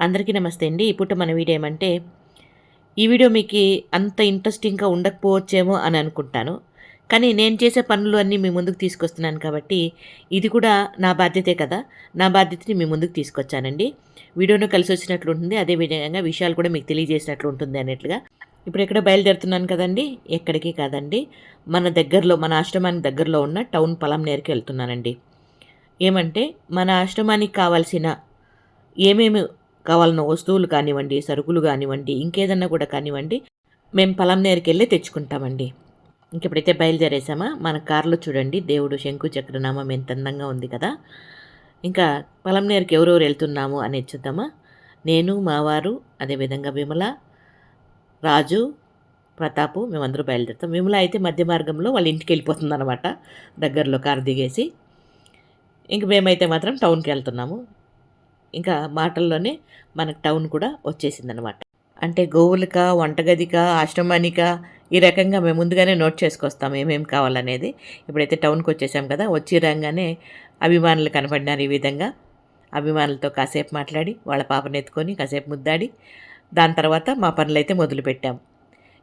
అందరికీ నమస్తే అండి. ఇప్పుడు మన వీడియో ఏమంటే ఈ వీడియో మీకు అంత ఇంట్రెస్టింగ్గా ఉండకపోవచ్చేమో అని అనుకుంటాను. కానీ నేను చేసే పనులు అన్నీ మీ ముందుకు తీసుకొస్తున్నాను కాబట్టి ఇది కూడా నా బాధ్యతే కదా. నా బాధ్యతని మీ ముందుకు తీసుకొచ్చానండి. వీడియోను కలిసి వచ్చినట్లు ఉంటుంది. అదేవిధంగా విషయాలు కూడా మీకు తెలియజేసినట్లు ఉంటుంది అన్నట్లుగా. ఇప్పుడు ఎక్కడ బయలుదేరుతున్నాను కదండి? ఎక్కడికి కాదండి. మన దగ్గరలో మన ఆశ్రమానికి దగ్గరలో ఉన్న టౌన్ పొలంనేరుకి వెళ్తున్నానండి. ఏమంటే మన ఆశ్రమానికి కావాల్సిన ఏమేమి కావాలన్న వస్తువులు కానివ్వండి సరుకులు కానివ్వండి ఇంకేదన్నా కూడా కానివ్వండి మేము పలంనేరుకి వెళ్ళి తెచ్చుకుంటామండి. ఇంకెప్పుడైతే బయలుదేరేసామా మన కారులో చూడండి దేవుడు శంకు చక్రనామం ఎంత అందంగా ఉంది కదా. ఇంకా పలంనేరుకి ఎవరెవరు వెళ్తున్నాము అని చూద్దామా. నేను మావారు అదేవిధంగా విమల రాజు ప్రతాపు మేమందరూ బయలుదేరుతాం. విమల అయితే మధ్య మార్గంలో వాళ్ళ ఇంటికి వెళ్ళిపోతుందన్నమాట. దగ్గరలో కారు దిగేసి. ఇంక మేమైతే మాత్రం టౌన్కి వెళ్తున్నాము. ఇంకా మాటల్లోనే మనకు టౌన్ కూడా వచ్చేసిందనమాట అంటే గోవులక వంటగదిక ఆశ్రమానిక ఈ రకంగా మేము ముందుగానే నోట్ చేసుకొస్తాం ఏమేమి కావాలనేది. ఇప్పుడైతే టౌన్కి వచ్చేసాం కదా వచ్చి రాగానే అభిమానులు కనపడినారు ఈ విధంగా. అభిమానులతో కాసేపు మాట్లాడి వాళ్ళ పాపను ఎత్తుకొని కాసేపు ముద్దాడి దాని తర్వాత మా పనులు అయితే మొదలుపెట్టాం.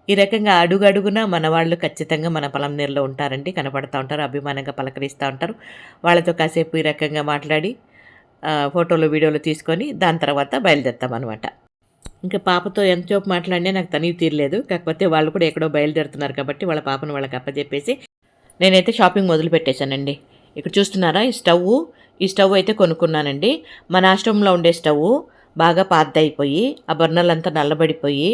ఈ రకంగా అడుగు అడుగున మన వాళ్ళు ఖచ్చితంగా మన పొలం నీరులో ఉంటారండి కనపడుతూ ఉంటారు అభిమానంగా పలకరిస్తూ ఉంటారు. వాళ్ళతో కాసేపు ఈ రకంగా మాట్లాడి ఫోటోలు వీడియోలు తీసుకొని దాని తర్వాత బయలుదేరుతాం అనమాట ఇంకా పాపతో ఎంతసేపు మాట్లాడినా నాకు తనివి తీరలేదు. కాకపోతే వాళ్ళు కూడా ఎక్కడో బయలుదేరుతున్నారు కాబట్టి వాళ్ళ పాపను వాళ్ళకి అప్పచెప్పేసి నేనైతే షాపింగ్ మొదలు పెట్టేశానండి ఇక్కడ చూస్తున్నారా? ఈ స్టవ్ ఈ స్టవ్ అయితే కొనుక్కున్నానండి. మన ఆశ్రమంలో ఉండే స్టవ్ బాగా పాతదైపోయి ఆ బర్నర్లంతా నల్లబడిపోయి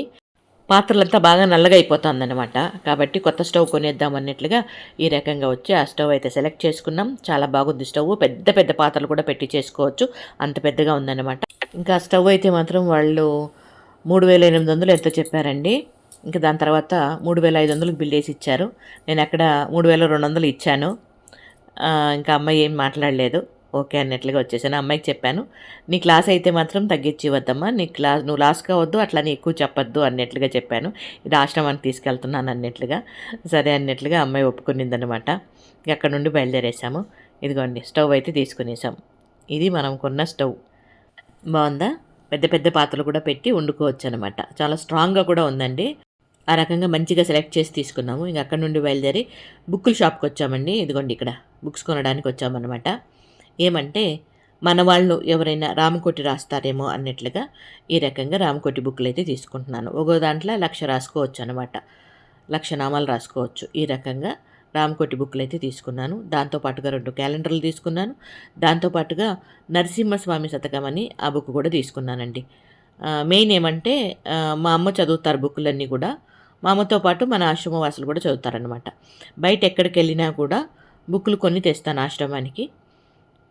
పాత్రలంతా బాగా నల్లగా అయిపోతుందన్నమాట కాబట్టి కొత్త స్టవ్ కొనేద్దాం అన్నట్లుగా ఈ రకంగా వచ్చి ఆ స్టవ్ అయితే సెలెక్ట్ చేసుకున్నాం. చాలా బాగుంది స్టవ్. పెద్ద పెద్ద పాత్రలు కూడా పెట్టి చేసుకోవచ్చు. అంత పెద్దగా ఉందన్నమాట. ఇంకా స్టవ్ అయితే మాత్రం వాళ్ళు మూడు వేల ఎనిమిది వందలు ఎంతో చెప్పారండి. ఇంకా దాని తర్వాత మూడు వేల ఐదు వందలకు బిల్ వేసి ఇచ్చారు. నేను అక్కడ మూడు వేల రెండు వందలు ఇచ్చాను. ఇంకా అమ్మాయి ఏం మాట్లాడలేదు. ఓకే అన్నట్లుగా వచ్చేసాను. అమ్మాయికి చెప్పాను నీ క్లాస్ అయితే మాత్రం తగ్గించి ఇవ్వద్దమ్మా నీ క్లాస్ నువ్వు లాస్ట్గా వద్దు అట్లా ఎక్కువ చెప్పొద్దు అన్నట్లుగా చెప్పాను. ఇది ఆశ్రమానికి తీసుకెళ్తున్నాను అన్నట్లుగా. సరే అన్నట్లుగా అమ్మాయి ఒప్పుకునిందనమాట అక్కడ నుండి బయలుదేరేసాము. ఇదిగోండి స్టవ్ అయితే తీసుకునేసాం. ఇది మనం కొన్న స్టవ్. బాగుందా? పెద్ద పెద్ద పాత్రలు కూడా పెట్టి వండుకోవచ్చు అనమాట చాలా స్ట్రాంగ్గా కూడా ఉందండి. ఆ రకంగా మంచిగా సెలెక్ట్ చేసి తీసుకున్నాము. ఇంక అక్కడ నుండి బయలుదేరి బుక్కుల షాప్కి వచ్చామండి. ఇదిగోండి ఇక్కడ బుక్స్ కొనడానికి వచ్చామన్నమాట. ఏమంటే మన వాళ్ళు ఎవరైనా రామకోటి రాస్తారేమో అన్నట్లుగా ఈ రకంగా రామకోటి బుక్లు అయితే తీసుకుంటున్నాను. ఒక్కో దాంట్లో లక్ష రాసుకోవచ్చు అనమాట లక్ష నామాలు రాసుకోవచ్చు. ఈ రకంగా రామకోటి బుక్లు అయితే తీసుకున్నాను దాంతోపాటుగా రెండు క్యాలెండర్లు తీసుకున్నాను. దాంతోపాటుగా నరసింహస్వామి శతకం అని ఆ బుక్ కూడా తీసుకున్నానండి. మెయిన్ ఏమంటే మా అమ్మ చదువుతారు బుక్కులన్నీ కూడా. మా అమ్మతో పాటు మన ఆశ్రమవాసులు కూడా చదువుతారనమాట బయట ఎక్కడికి వెళ్ళినా కూడా బుక్కులు కొన్ని తెస్తాను ఆశ్రమానికి.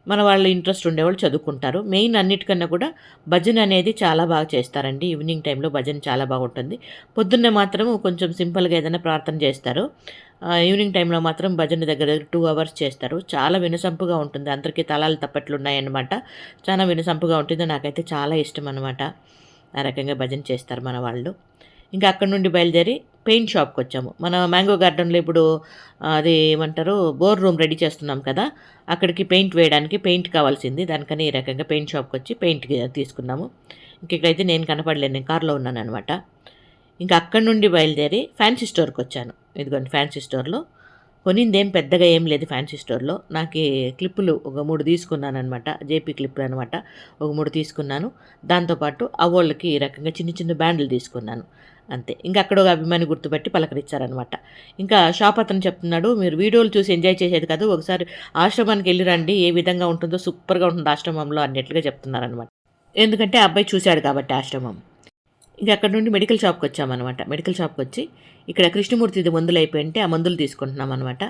మన వాళ్ళ ఇంట్రెస్ట్ ఉండేవాళ్ళు చదువుకుంటారు. మెయిన్ అన్నిటికన్నా కూడా భజన అనేది చాలా బాగా చేస్తారండి. ఈవినింగ్ టైంలో భజన చాలా బాగుంటుంది. పొద్దున్నే మాత్రం కొంచెం సింపుల్గా ఏదైనా ప్రార్థన చేస్తారు. ఈవినింగ్ టైంలో మాత్రం భజన దగ్గర టూ అవర్స్ చేస్తారు. చాలా వినసంపుగా ఉంటుంది. అందరికీ తలాలు తప్పట్లు ఉన్నాయన్నమాట. చాలా వినసంపుగా ఉంటుంది. నాకైతే చాలా ఇష్టం అనమాట ఆ రకంగా భజన చేస్తారు మన వాళ్ళు. ఇంకా అక్కడ నుండి బయలుదేరి పెయింట్ షాప్కి వచ్చాము. మన మ్యాంగో గార్డెన్లో ఇప్పుడు అది ఏమంటారు బోర్ రూమ్ రెడీ చేస్తున్నాం కదా అక్కడికి పెయింట్ వేయడానికి పెయింట్ కావాల్సింది. దానికని ఈ రకంగా పెయింట్ షాప్కి వచ్చి పెయింట్ తీసుకున్నాము. ఇంక ఇక్కడైతే నేను కనపడలేను నేను కార్లో ఉన్నాను అనమాట ఇంకా అక్కడి నుండి బయలుదేరి ఫ్యాన్సీ స్టోర్కి వచ్చాను. ఇదిగోండి ఫ్యాన్సీ స్టోర్లో. కొనిందేం పెద్దగా ఏం లేదు ఫ్యాన్సీ స్టోర్లో. నాకు క్లిప్పులు ఒక మూడు తీసుకున్నాను అనమాట జేపీ క్లిప్పులు అనమాట ఒక మూడు తీసుకున్నాను. దాంతోపాటు అవోళ్ళకి ఈ రకంగా చిన్న చిన్న బ్యాండ్లు తీసుకున్నాను. అంతే. ఇంకా అక్కడ ఒక అభిమాని గుర్తుపెట్టి పలకరించారనమాట ఇంకా షాప్ అతను చెప్తున్నాడు మీరు వీడియోలు చూసి ఎంజాయ్ చేసేది కాదు ఒకసారి ఆశ్రమానికి వెళ్ళి రండి ఏ విధంగా ఉంటుందో సూపర్గా ఉంటుంది ఆశ్రమంలో అన్నట్లుగా చెప్తున్నారనమాట ఎందుకంటే అబ్బాయి చూశాడు కాబట్టి ఆశ్రమం. ఇంకా అక్కడ నుండి మెడికల్ షాప్కి వచ్చామన్నమాట మెడికల్ షాప్కి వచ్చి ఇక్కడ కృష్ణమూర్తి మందులు అయిపోయింటే ఆ మందులు తీసుకుంటున్నాం అనమాట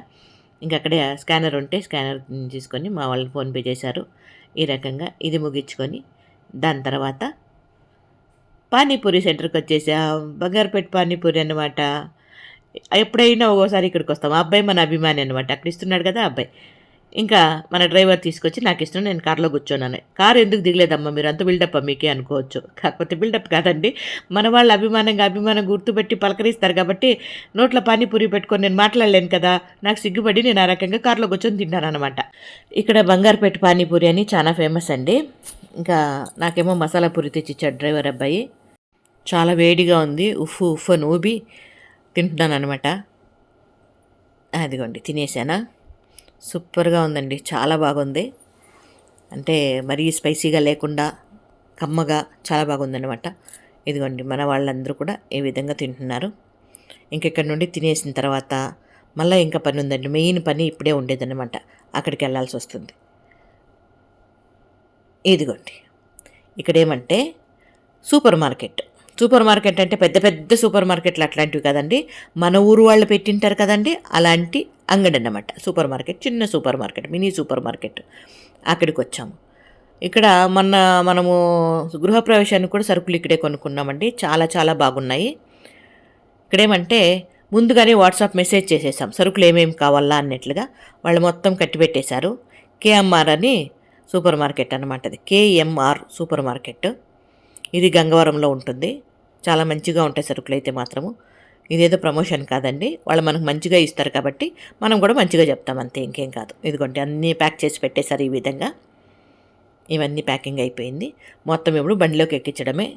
ఇంకా అక్కడే స్కానర్ ఉంటే స్కానర్ తీసుకొని మా వాళ్ళు ఫోన్పే చేశారు. ఈ రకంగా ఇది ముగించుకొని దాని తర్వాత పానీపూరి సెంటర్కి వచ్చేసా. బంగారుపేట పానీపూరి అనమాట ఎప్పుడైనా ఒక్కోసారి ఇక్కడికి వస్తాం. అబ్బాయి మన అభిమాని అనమాట అక్కడ ఇస్తున్నాడు కదా అబ్బాయి. ఇంకా మన డ్రైవర్ తీసుకొచ్చి నాకు ఇష్టం నేను కార్లో కూర్చోన్నాను కారు ఎందుకు దిగలేదమ్మా మీరు అంత బిల్డప్ మీకే అనుకోవచ్చు. కాకపోతే బిల్డప్ కాదండి మన వాళ్ళు అభిమానంగా అభిమానం గుర్తుపెట్టి పలకరిస్తారు కాబట్టి నోట్ల పానీపూరి పెట్టుకొని నేను మాట్లాడలేను కదా నాకు సిగ్గుపడి నేను ఆ రకంగా కార్లో కూర్చొని తిన్నాను అనమాట ఇక్కడ బంగారుపేట పానీపూరి అని చాలా ఫేమస్ అండి. ఇంకా నాకేమో మసాలా పూరి తెచ్చిచ్చాడు డ్రైవర్ అబ్బాయి. చాలా వేడిగా ఉంది ఉఫ్ ఉఫ్ అని ఊబి తింటున్నాను అనమాట అదిగోండి తినేసానా? సూపర్గా ఉందండి. చాలా బాగుంది. అంటే మరీ స్పైసీగా లేకుండా కమ్మగా చాలా బాగుందన్నమాట. ఇదిగోండి మన వాళ్ళందరూ కూడా ఈ విధంగా తింటున్నారు. ఇంకెక్కడి నుండి తినేసిన తర్వాత మళ్ళీ ఇంకా పని ఉందండి. మెయిన్ పని ఇప్పుడే ఉండేదన్నమాట. అక్కడికి వెళ్ళాల్సి వస్తుంది. ఇదిగోండి ఇక్కడ ఏమంటే సూపర్ మార్కెట్. సూపర్ మార్కెట్ అంటే పెద్ద పెద్ద సూపర్ మార్కెట్లు అట్లాంటివి కదండి. మన ఊరు వాళ్ళు పెట్టింటారు కదండి. అలాంటి అంగడి అన్నమాట సూపర్ మార్కెట్ చిన్న super market mini super market అక్కడికి వచ్చాము ఇక్కడ మొన్న మనము గృహప్రవేశానికి కూడా సరుకులు ఇక్కడే కొనుక్కున్నామండి. చాలా చాలా బాగున్నాయి. ఇక్కడేమంటే ముందుగానే వాట్సాప్ మెసేజ్ చేసేసాం. సరుకులు ఏమేమి కావాలా అన్నట్లుగా వాళ్ళు మొత్తం కట్టిపెట్టేశారు. కేఎంఆర్ అని సూపర్ మార్కెట్ అనమాట అది. కేఎంఆర్ సూపర్ మార్కెట్ ఇది గంగవరంలో ఉంటుంది. చాలా మంచిగా ఉంటాయి సరుకులు అయితే మాత్రము. ఇదేదో ప్రమోషన్ కాదండి. వాళ్ళు మనకు మంచిగా ఇస్తారు కాబట్టి మనం కూడా మంచిగా చెప్తాం అంతే ఇంకేం కాదు. ఇదిగోండి అన్నీ ప్యాక్ చేసి పెట్టేశారు ఈ విధంగా. ఇవన్నీ ప్యాకింగ్ అయిపోయింది. మొత్తం ఇప్పుడు బండిలోకి ఎక్కించడమే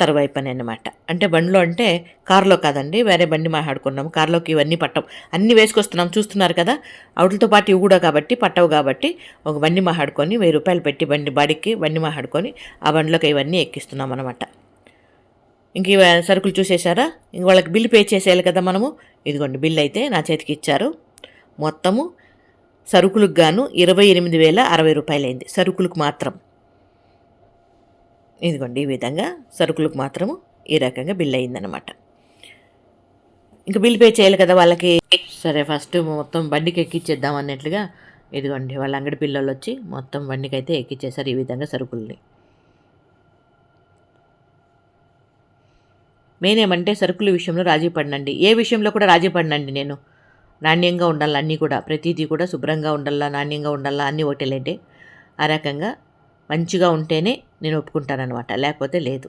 తరువాయి పని అనమాట అంటే బండిలో అంటే కారులో కాదండి వేరే బండి మాట్లాడుకున్నాం కారులోకి ఇవన్నీ పట్టం అన్నీ వేసుకొస్తున్నాం చూస్తున్నారు కదా. అవుట్లతో పాటు ఇవి కూడా కాబట్టి పట్టవు కాబట్టి ఒక బండి మాట్లాడుకొని వెయ్యి రూపాయలు పెట్టి బండి బాడీకి బండి మాట్లాడుకొని ఆ బండిలోకి ఇవన్నీ ఎక్కిస్తున్నాం అనమాట ఇంక సరుకులు చూసేశారా? ఇంక వాళ్ళకి బిల్లు పే చేసేయాలి కదా మనము? ఇదిగోండి బిల్ అయితే నా చేతికి ఇచ్చారు. మొత్తము సరుకులకు గాను ఇరవై ఎనిమిది వేల అరవై రూపాయలైంది. సరుకులకు మాత్రం. ఇదిగోండి ఈ విధంగా సరుకులకు మాత్రము ఈ రకంగా బిల్ అయిందనమాట ఇంకా బిల్ పే చేయాలి కదా వాళ్ళకి? సరే ఫస్ట్ మొత్తం బండికి ఎక్కిచ్చేద్దాం అన్నట్లుగా ఇదిగోండి వాళ్ళ అంగడి పిల్లలు వచ్చి మొత్తం బండికి అయితే ఎక్కిచ్చేసారు ఈ విధంగా సరుకుల్ని. మెయిన్ ఏమంటే సరుకుల విషయంలో రాజీ పడినండి. ఏ విషయంలో కూడా రాజీ పడినండి నేను. నాణ్యంగా ఉండాలి అన్నీ కూడా. ప్రతిదీ కూడా శుభ్రంగా ఉండాలా నాణ్యంగా ఉండాలా అన్నీ ఒకటేలేండి ఆ రకంగా మంచిగా ఉంటేనే నేను ఒప్పుకుంటానమాట లేకపోతే లేదు.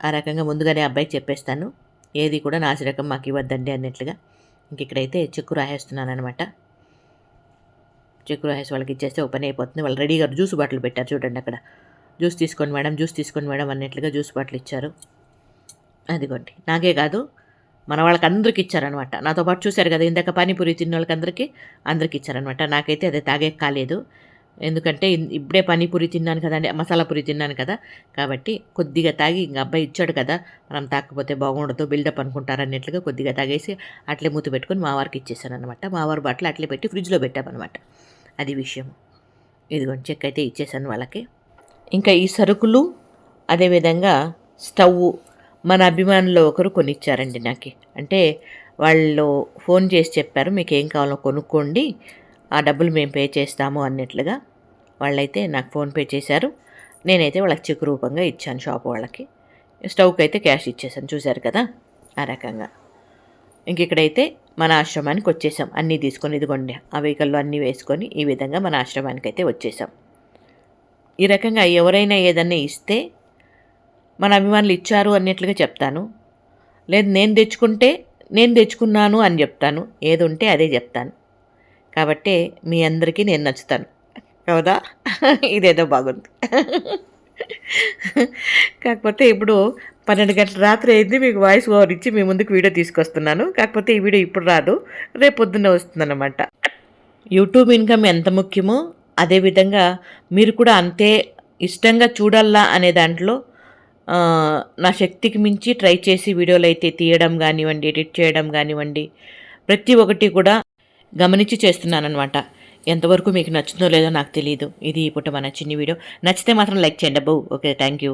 ఆ రకంగా ముందుగానే అబ్బాయికి చెప్పేస్తాను. ఏది కూడా నాసిరకం మాకు ఇవ్వద్దండి అన్నట్లుగా. ఇంక ఇక్కడైతే చెక్కు రాసేస్తున్నాను అనమాట చెక్కు రాసేసి వాళ్ళకి ఇచ్చేస్తే ఓపెన్ అయిపోతుంది. వాళ్ళు రెడీగా జ్యూస్ బాటిల్ పెట్టారు చూడండి అక్కడ. జ్యూస్ తీసుకోండి మేడం జ్యూస్ తీసుకోండి మేడం అన్నట్లుగా జ్యూస్ బాటిల్ ఇచ్చారు. అదిగోండి. నాకే కాదు మన వాళ్ళకి అందరికి ఇచ్చారనమాట నాతో పాటు చూశారు కదా ఇందాక పానీపూరి తిన్న వాళ్ళకి అందరికీ అందరికి ఇచ్చారనమాట నాకైతే అది తాగే కాలేదు. ఎందుకంటే ఇప్పుడే పానీపూరి తిన్నాను కదండి మసాలా పూరి తిన్నాను కదా. కాబట్టి కొద్దిగా తాగి ఇంక అబ్బాయి ఇచ్చాడు కదా మనం తాకపోతే బాగుండదు బిల్డప్ అనుకుంటారన్నట్లుగా కొద్దిగా తాగేసి అట్లే మూత పెట్టుకొని మా వారికి ఇచ్చేసాను అనమాట మా వారి బాటలు అట్లే పెట్టి ఫ్రిడ్జ్లో పెట్టామన్నమాట. అది విషయం. ఇదిగోండి చెక్ అయితే ఇచ్చేసాను వాళ్ళకి. ఇంకా ఈ సరుకులు అదేవిధంగా స్టవ్ మన అభిమానులు ఒకరు కొనిచ్చారండి నాకు. అంటే వాళ్ళు ఫోన్ చేసి చెప్పారు మీకు ఏం కావాలో కొనుక్కోండి ఆ డబ్బులు మేము పే చేస్తాము అన్నట్లుగా వాళ్ళైతే నాకు ఫోన్పే చేశారు. నేనైతే వాళ్ళకి చెక్ రూపంగా ఇచ్చాను షాప్ వాళ్ళకి. స్టవ్కి అయితే క్యాష్ ఇచ్చేసాను చూశారు కదా ఆ రకంగా. ఇంక ఇక్కడైతే మన ఆశ్రమానికి వచ్చేసాం. అన్నీ తీసుకొని ఇదిగోండి ఆ వెహికల్లో అన్నీ వేసుకొని ఈ విధంగా మన ఆశ్రమానికి అయితే వచ్చేసాం. ఈ రకంగా ఎవరైనా ఏదన్నా ఇస్తే మన అభిమానులు ఇచ్చారు అన్నట్లుగా చెప్తాను. లేదు నేను తెచ్చుకుంటే నేను తెచ్చుకున్నాను అని చెప్తాను. ఏది ఉంటే అదే చెప్తాను. కాబట్టి మీ అందరికీ నేను నచ్చుతాను. కదా? ఇదేదో బాగుంది. కాకపోతే ఇప్పుడు పన్నెండు గంటల రాత్రి అయింది మీకు వాయిస్ ఓవర్ ఇచ్చి మీ ముందుకు వీడియో తీసుకొస్తున్నాను. కాకపోతే ఈ వీడియో ఇప్పుడు రాదు రేపు పొద్దున్న వస్తుందన్నమాట. యూట్యూబ్ ఇన్కమ్ ఎంత ముఖ్యమో అదేవిధంగా మీరు కూడా అంతే ఇష్టంగా చూడాలా అనే దాంట్లో నా శక్తికి మించి ట్రై చేసి వీడియోలు అయితే తీయడం కానివ్వండి ఎడిట్ చేయడం కానివ్వండి ప్రతి ఒక్కటి కూడా గమనించి చేస్తున్నానమాట ఎంతవరకు మీకు నచ్చుతుందో లేదో నాకు తెలియదు ఇది ఇప్పుడు మన చిన్ని వీడియో. నచ్చితే మాత్రం లైక్ చేయండి అబ్బో. Okay thank you